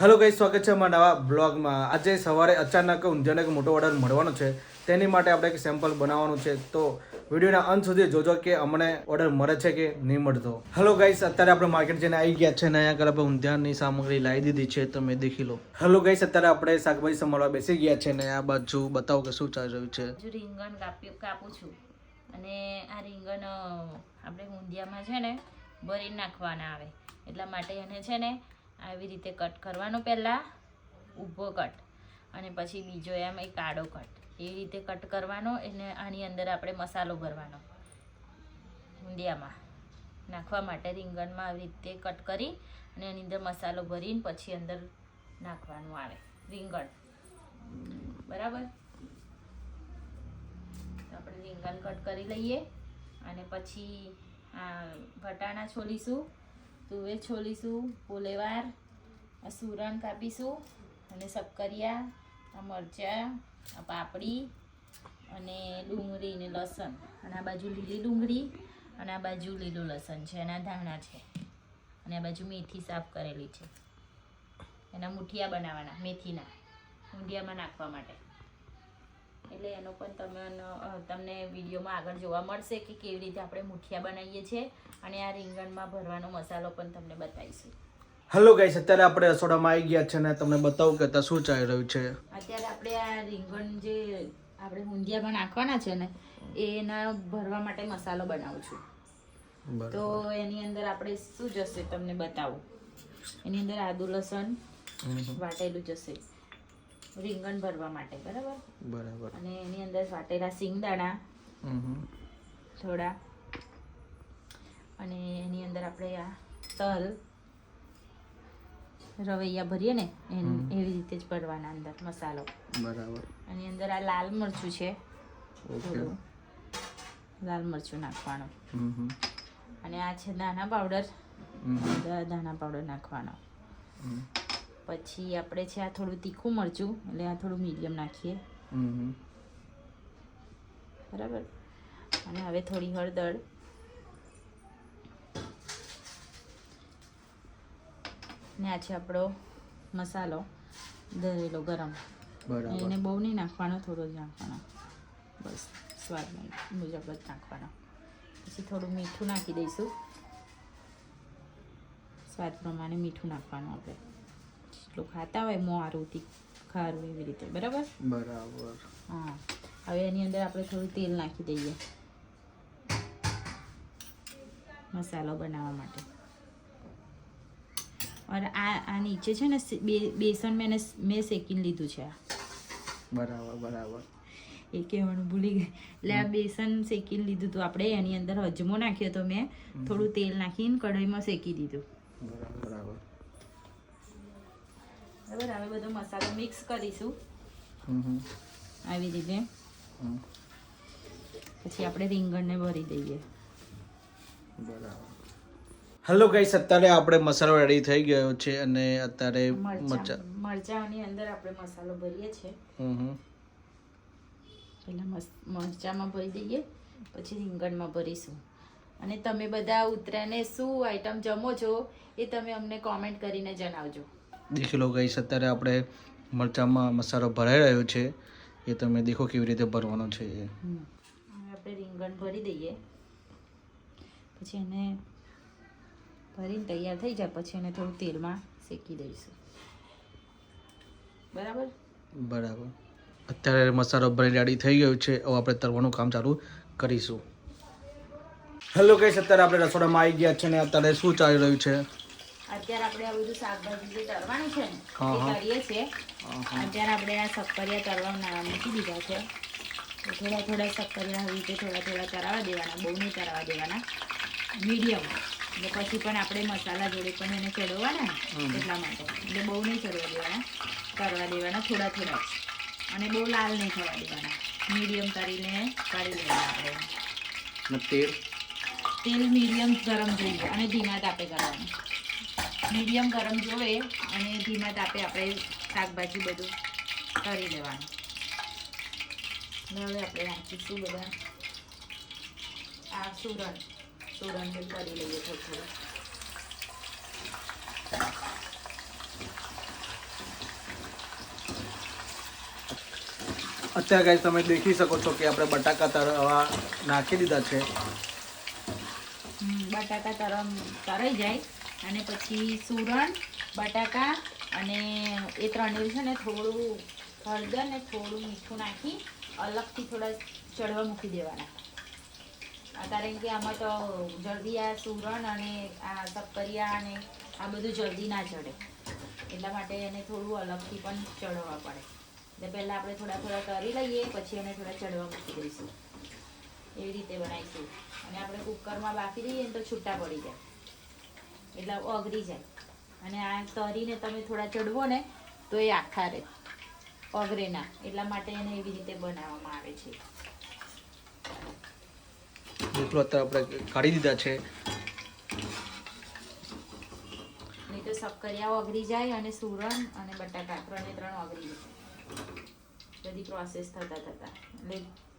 Hello ગઈ સ્વાગત છે અમારા નવા બ્લોગમાં. આજે સવારે અચાનક ઊંધિયાનો એક મોટો ઓર્ડર મળવાનો છે. તેની માટે આપણે એક સેમ્પલ બનાવવાનું છે. તો વિડીયોના અંત સુધી જોજો કે અમને ઓર્ડર મળે છે કે નહીં મળતો. હેલો ગાઈસ અત્યારે આપણે માર્કેટ જઈને આવી ગયા છે અને અહીંયા આગળ આપણે ઊંધિયાની સામગ્રી લાવી દીધી છે. તમે દેખી લો. હેલો ગાઈસ અત્યારે આપણે શાકભાજી સંભાળવા બેસી ગયા છે અને આ બાજુ બતાવો કે શું ચાલી રહ્યું છે. રીંગણ કાપું છું. અને આ રીંગણ આપણે ઊંધિયામાં છે ને, ભરી નાખવાના આવે. એટલા માટે એને છે ને આવી રીતે કટ કરવાનો પહેલાં ઊભો કટ અને પછી બીજો એમ એક આડો કટ. એવી રીતે કટ કરવાનો, એને આની અંદર આપણે મસાલો ભરવાનો. ઊંધિયામાં નાખવા માટે રીંગણમાં આવી રીતે કટ કરી અને એની અંદર મસાલો ભરીને પછી અંદર નાખવાનું આવે. રીંગણ. બરાબર? આપણે રીંગણ કટ કરી લઈએ અને પછી વટાણા છોલીશું. તુવેર છોલીશું પોલેવાર આ સુરણ કાપીશું અને શક્કરિયા આ મરચાં, આ પાપડી અને ડુંગળી ને લસણ. અને આ બાજુ લીલી ડુંગળી અને આ બાજુ લીલું લસણ છે. અને આ ધાણા છે. અને આ બાજુ મેથી સાફ કરેલી છે. એના મુઠિયા બનાવવાના, મેથીના, ઊંધિયામાં નાખવા માટે. એટલે એનો પણ તમે તમને વિડીયોમાં આગળ જોવા મળશે કે કેવી રીતે આપણે મુઠિયા બનાવીએ છીએ અને આ રીંગણમાં ભરવાનો મસાલો પણ તમને બતાવીશું. હેલો ગાઈસ અત્યારે આપણે રસોડામાં આવી ગયા છે અને તમને બતાવું કે શું ચાલી રહ્યું છે. અત્યારે આપણે આ રીંગણ જે આપણે ઊંધિયામાં નાખવાના છે ને એના ભરવા માટે મસાલો બનાવું છું. તો એની અંદર આપણે શું જશે તમને બતાવું? એની અંદર આદુ લસણ વાટેલું જશે. રીંગણ ભરવા માટે બરાબર? બરાબર. અને એની અંદર વાટેલા સિંગદાણા થોડા. અને એની અંદર આપણે આ તલ રવૈયા ભરીએ ને એન એવી રીતે જ ભરવાના અંદર મસાલો. બરાબર. એની અંદર આ લાલ મરચું છે. લાલ મરચું નાખવાનું. અને આ છે દાણા પાવડર. દાણા પાવડર નાખવાનો. પછી આપણે છે આ થોડું તીખું મરચું એટલે આ થોડું મીડિયમ નાખીએ. બરાબર? અને હવે થોડી હળદર. ને આ છે આપણો મસાલો દરેલો ગરમ. એને બહુ નહીં નાખવાનો થોડો જ નાખવાનો. બસ સ્વાદ મુજબ જ નાખવાનો. પછી થોડું મીઠું નાખી દઈશું. સ્વાદ પ્રમાણે મીઠું નાખવાનું આપણે. જેટલું ખાતા હોય મોરું ખારું એવી રીતે બરાબર? બરાબર. હા. હવે એની અંદર આપણે થોડું તેલ નાખી દઈએ. મસાલો બનાવવા માટે. અને આ આ નીચે છે ને બેસન મેં મેં શેકીને લીધું છે આ. બરાબર બરાબર. એ કહેવાનું ભૂલી ગઈ. એટલે આ બેસન શેકીને લીધું હતું આપણે એની અંદર અજમો નાખ્યો તો મેં થોડું તેલ નાખીને કઢાઈમાં શેકી દીધું. બરાબર. બરાબર? હવે બધો મસાલો મિક્સ કરીશું. આવી રીતે. પછી આપણે રીંગણને ભરી દઈએ. બરાબર. હેલો ગાઈસ અત્યારે આપણે મસાલો રેડી થઈ ગયો છે અને અત્યારે મરચાની અંદર આપણે મસાલો ભરીએ છીએ. પહેલા મરચામાં મરચાંમાં ભરી દઈએ પછી રીંગણમાં ભરીશું. અને તમે બધા ઉતરાને શું આઈટમ જમો છો એ તમે અમને કોમેન્ટ કરીને જણાવજો. દેખી લો ગઈ અત્યારે આપણે મરચામાં મસાલો ભરાઈ રહ્યો છે. એ તમે દેખો કેવી રીતે ભરવાનો છે એ. આપણે રીંગણ ભરી દઈએ. પછી એને ભરીને તૈયાર થઈ જાય પછી એને થોડું તેલમાં શેકી દઈશું. બરાબર? બરાબર. અત્યારે મસાલો ભરી રેડી થઈ ગયો છે. હવે આપણે તરવાનું કામ ચાલુ કરીશું. હેલો ગાઈસ અત્યારે આપણે રસોડામાં આવી ગયા છે ને અત્યારે શું ચાલી રહ્યું છે? અત્યારે આપણે આ બધું શાકભાજી જે તરવાનું છે ને એ કરીએ છીએ. અત્યારે આપણે આ શક્કરિયા તરવા મૂકી દીધા છે. થોડા થોડા શક્કરિયા આવી રીતે થોડા થોડા તરાવા દેવાના બહુ નહીં તરાવા દેવાના. મીડિયમ. એટલે પછી પણ આપણે મસાલા જોડે પણ એને ચડવાના એટલા માટે. એટલે બહુ નહીં ચડવા દેવાના કરવા દેવાના થોડા થોડા અને બહુ લાલ નહીં થવા દેવાના. મીડિયમ કરીને કરી લેવાના આપણે. તેલ? તેલ મીડિયમ ગરમ જોઈએ અને ધીમા તાપે કરવાનું. મીડિયમ ગરમ જોવે અને ધીમા તાપે આપણે શાકભાજી બધું કરી લેવાનું. હવે આપણે નાખીશું બધા. આ સુરણ સુરણ કરી લઈએ થોડું થોડું. અત્યારે કાંઈ તમે દેખી શકો છો કે આપણે બટાકા તરવા નાખી દીધા છે. બટાકા તરમ તરાઈ જાય. અને પછી સુરણ બટાકા અને એ ત્રણેય છે ને થોડું હળદર ને થોડું મીઠું નાખી અલગથી થોડા ચડવા મૂકી દેવાના. કારણ કે આમાં તો જલ્દી આ સુરણ અને આ સક્કરિયા અને આ બધું જલ્દી ના ચડે. એટલા માટે એને થોડું અલગથી પણ ચડવા પડે. એટલે પહેલાં આપણે થોડા થોડા તરી લઈએ, પછી એને થોડા ચડવા મૂકી દઈશું. એવી રીતે બનાવીશું. અને આપણે કુકરમાં બાફી દઈએ ને તો છૂટા પડી જાય. એટલે ઓગળી જાય. અને આ તરીને તમે થોડા ચડવો ને તો એ આખા રહે ઓગરે ના. એટલા માટે એને એવી રીતે બનાવવામાં આવે છે. જેટલું અત્યારે આપણે કાઢી દીધા છે. નહીં તો શક્કરિયા ઓગળી જાય અને સુરણ અને બટાકા ત્રણે ત્રણ ઓગળી જાય. બધી પ્રોસેસ થતા થતા. એટલે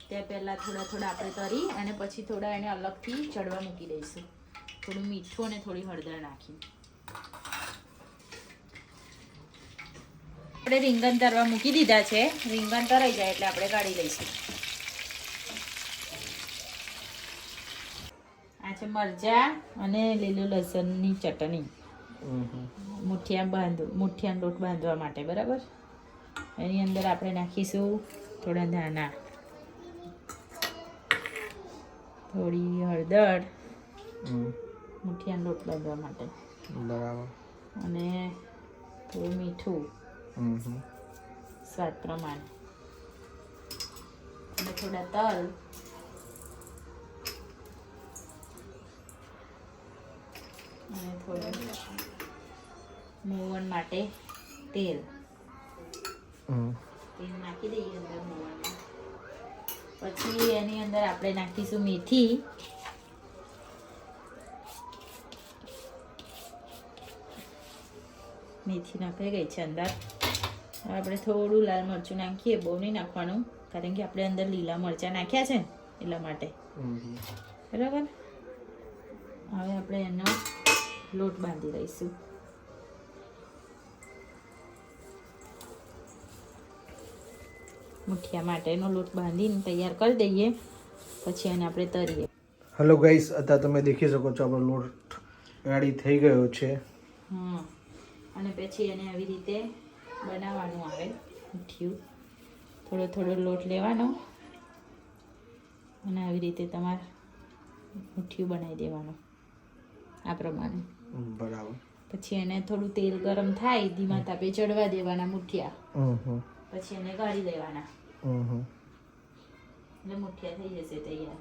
તે પહેલાં થોડા થોડા આપણે તરી અને પછી થોડા એને અલગથી ચડવા મૂકી દઈશું. થોડું મીઠું અને થોડી હળદર નાખી. આપણે રીંગણ તરવા મૂકી દીધા છે. રીંગણ તરાઈ જાય એટલે આપણે કાઢી લઈશું. આ છે મરચા અને લીલું લસણની ચટણી. મુઠિયા બાંધ મુઠિયાનો લોટ બાંધવા માટે બરાબર? એની અંદર આપણે નાખીશું થોડા ધાણા. થોડી હળદર. મુઠિયાનો લોટ બાંધવા માટે. બરાબર. અને થોડું મીઠું. સ્વાદ પ્રમાણે. અને થોડા તલ. અને થોડું મોવણ માટે તેલ. તેલ નાખી દઈએ અંદર મોવણમાં પછી એની અંદર આપણે નાખીશું મેથી મેથી નાખાઈ ગઈ છે અંદર. હવે આપણે થોડું લાલ મરચું નાખીએ બહુ નહીં નાખવાનું કારણ કે આપણે અંદર લીલા મરચાં નાખ્યા છે એટલા માટે. બરાબર? હવે આપણે એનો લોટ બાંધી લઈશું. મુઠિયા માટેનો લોટ બાંધીને તૈયાર કરી દઈએ પછી એને આપણે તરીએ હેલો ગાઈસ અત્યારે તમે દેખી શકો છો આપણો લોટ રેડી થઈ ગયો છે. હમ. અને પછી એને આવી રીતે બનાવવાનું આવે મુઠ્ઠિયું થોડો થોડો લોટ લેવાનો અને આવી રીતે તમારે મુઠ્ઠિયું બનાવી દેવાનું આ પ્રમાણે. બરાબર. પછી એને થોડું તેલ ગરમ થાય ધીમા તાપે ચડવા દેવાના મુઠિયા. પછી એને હમ હમ. એટલે મુઠિયા થઈ જશે તૈયાર.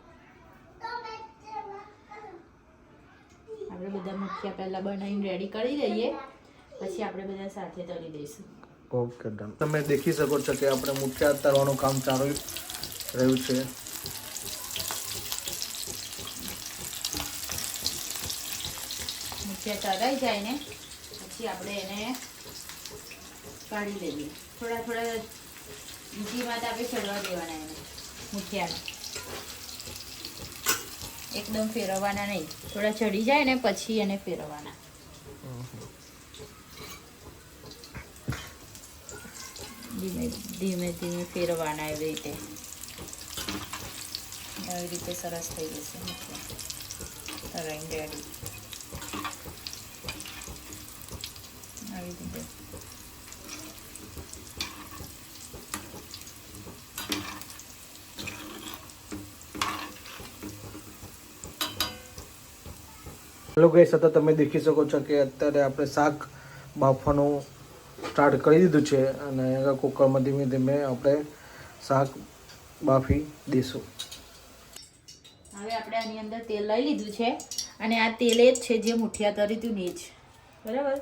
આપણે બધા મુઠિયા પહેલાં બનાવીને રેડી કરી દઈએ પછી આપણે બધા સાથે તળી દઈશું ઓકે ડન. તમે દેખી શકો છો કે આપણે મુઠિયા તળવાનું કામ ચાલુ રહ્યું છે. મુઠિયા તળાઈ જાય ને પછી આપણે એને કાઢી લઈએ. થોડા થોડા ધીમા તાપે ચડવા દેવાના એને મુઠિયાને એકદમ ફેરવવાના નહીં. થોડા ચડી જાય ને પછી એને ફેરવવાના. ધીમે ધીમે ધીમે ફેરવાના એવી રીતે. આવી રીતે સરસ થઈ જશે. રેડી આવી રીતે. હેલો ગઈ સતત તમે દેખી શકો છો કે અત્યારે આપણે શાક બાફવાનું સ્ટાર્ટ કરી દીધું છે અને કુકરમાં ધીમે ધીમે આપણે શાક બાફી દઈશું. હવે આપણે આની અંદર તેલ લઈ લીધું છે અને આ તેલ એ જ છે જે મુઠિયા તરી હતું ને એ જ. બરાબર?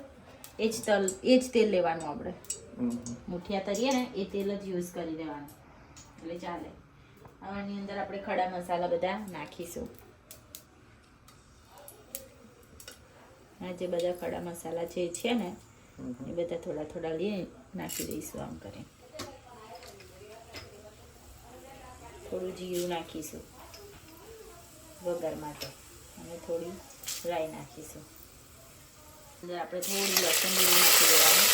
એ જ તલ એ જ તેલ લેવાનું આપણે. મુઠિયા તરીએ ને એ તેલ જ યુઝ કરી દેવાનું. એટલે ચાલે. હવે આની અંદર આપણે ખડા મસાલા બધા નાખીશું. આ જે બધા ખડા મસાલા જે છે ને એ બધા થોડા થોડા લઈએ, નાખી દઈશું આમ કરી. થોડું જીરું નાખીશું વઘાર માટે અને થોડી રાઈ નાખીશું. અંદર આપણે થોડું લસણ લીલું નાખી દેવાનું.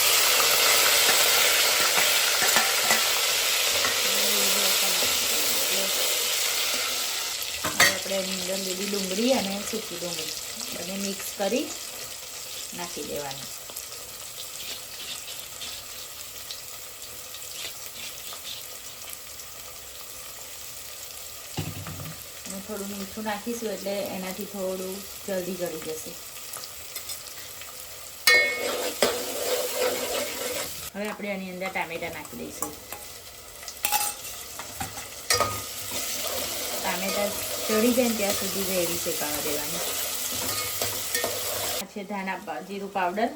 આપણે અંદર લીલી ડુંગળી અને સૂકી ડુંગળી બને મિક્સ કરી નાખી દેવાની. અને થોડું મીઠું નાખીશું એટલે એનાથી થોડું જલ્દી ગળી જશે. હવે આપણે આની અંદર ટામેટા નાખી દઈશું. ટામેટા ચડી જાય ત્યાં સુધી રેડી શેકાવા દેવાની આ છે ધાણા જીરું પાવડર.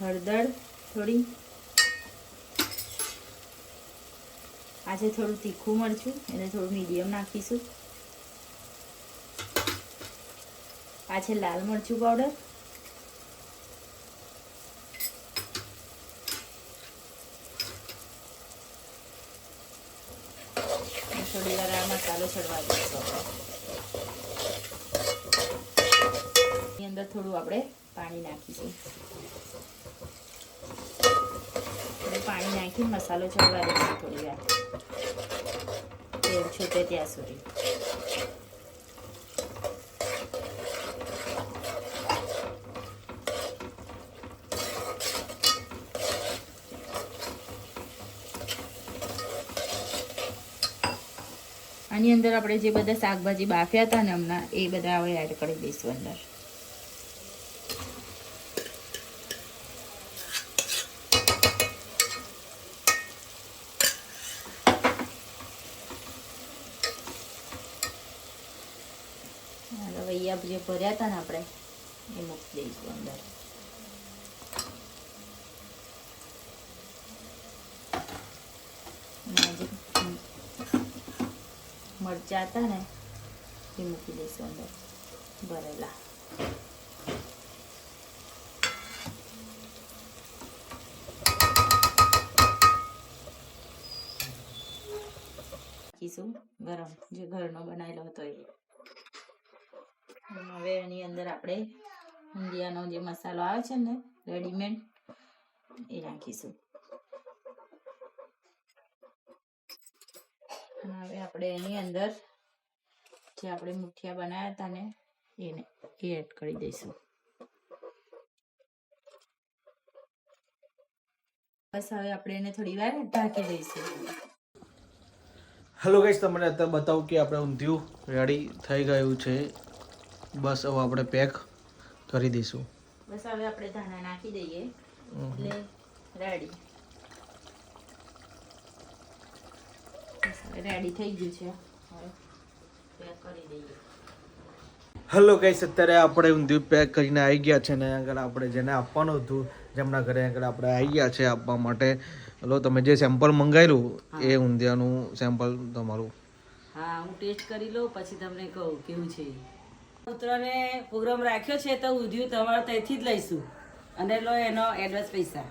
હળદર થોડી આજે થોડું તીખું મરચું, એને થોડું મીડિયમ નાખીશું. આ છે લાલ મરચું પાવડર થોડી વાર આ મસાલો ચડવા દઈશું. એની અંદર થોડું આપણે પાણી નાખીશું. પાણી નાખી મસાલો ચડવા દઈશું થોડી વાર. તેલ છૂટે ત્યાં સુધી. આની અંદર આપણે જે બધા શાકભાજી બાફ્યા હતા ને હમણાં, એ બધા હવે એડ કરી દઈશું અંદર રવૈયા જે ભર્યા હતા ને આપણે, એ મૂકી દઈશું અંદર. મરચા હતા ને, એ મૂકી દઈશું અંદર, ભરેલા. નાખીશું ગરમ, જે ઘરનો બનાવેલો હતો એ. હવે એની અંદર આપણે ઇન્ડિયાનો જે મસાલો આવે છે ને રેડીમેડ એ નાખીશું હવે આપણે એની અંદર જે આપણે મુઠિયા બનાવ્યા હતા ને, એને એ એડ કરી દઈશું. બસ હવે આપણે એને થોડી વાર ઢાંકી દઈશું. હેલો ગાઈસ તમને અત્યારે બતાવું કે આપણે ઊંધિયું રેડી થઈ ગયું છે. બસ હવે આપણે પેક કરી દઈશું. બસ હવે આપણે ધાણા નાખી દઈએ. એટલે રેડી રેડી થઈ ગયું છે. હવે પેક કરી દઈએ. હેલો ગાઈસ અત્યારે આપણે ઊંધિયું પેક કરીને આવી ગયા છે ને આગળ આપણે જેને આપવાનું હતું જેમના ઘરે આગળ આપણે આવી ગયા છે આપવા માટે. હલો તમે જે સેમ્પલ મંગાવેલું એ ઊંધિયાનું સેમ્પલ તમારું. હા હું ટેસ્ટ કરી લઉં પછી તમને કહું કેવું છે. પુત્રને પ્રોગ્રામ રાખ્યો છે તો ઉધ્યું તમારે ત્યાંથી જ લઈશું. અને લો એનો એડવાન્સ પૈસા.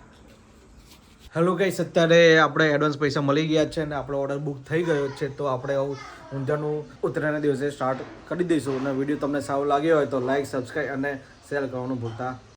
હેલો ગાઈસ અત્યારે આપણે એડવાન્સ પૈસા મળી ગયા છે અને આપણો ઓર્ડર બુક થઈ ગયો છે, તો આપણે ઊંધાનું ઉત્તરાયણના દિવસે સ્ટાર્ટ કરી દઈશું. અને વીડિયો તમને સારો લાગ્યો હોય તો લાઈક સબસ્ક્રાઈબ અને શેર કરવાનું ભૂલતા